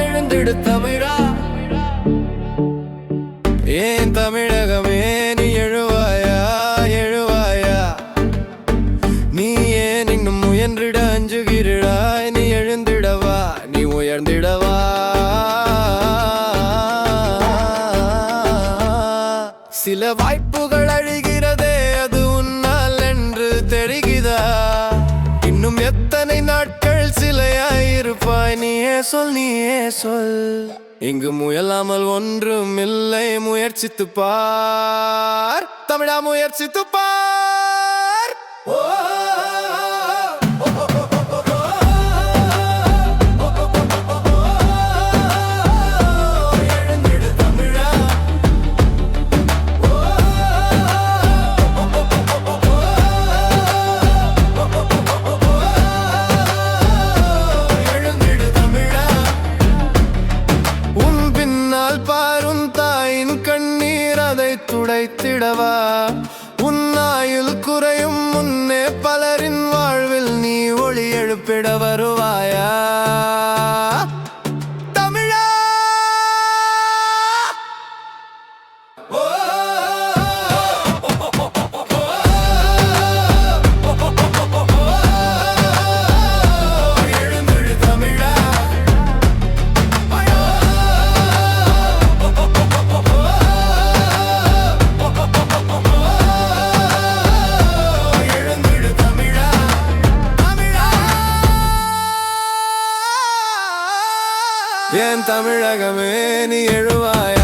எழுந்திடு தமிழா ஏன் தமிழகமே நீ எழுவாயா எழுவாயா நீ ஏன் இன்னும் முயன்றிட அஞ்சுகிறாய் நீ எழுந்திடவா நீ உயர்ந்திடவா சில வாய்ப்புகள் அழுகி தெரிகிறதா இன்னும் எத்தனை நாட்கள் சிலையாயிருப்பாய்? நீயே சொல் நீயே சொல். இங்கு முயலாமல் ஒன்றும் இல்லை முயற்சித்துப்பார் தமிழா முயற்சித்துப்பார் விடவா? உன் குறையும் முன்னே பலரின் வாழ்வில் நீ ஒளி எழுப்பிட வருவாயா? என் தமிழகமே நீ எழுவாய.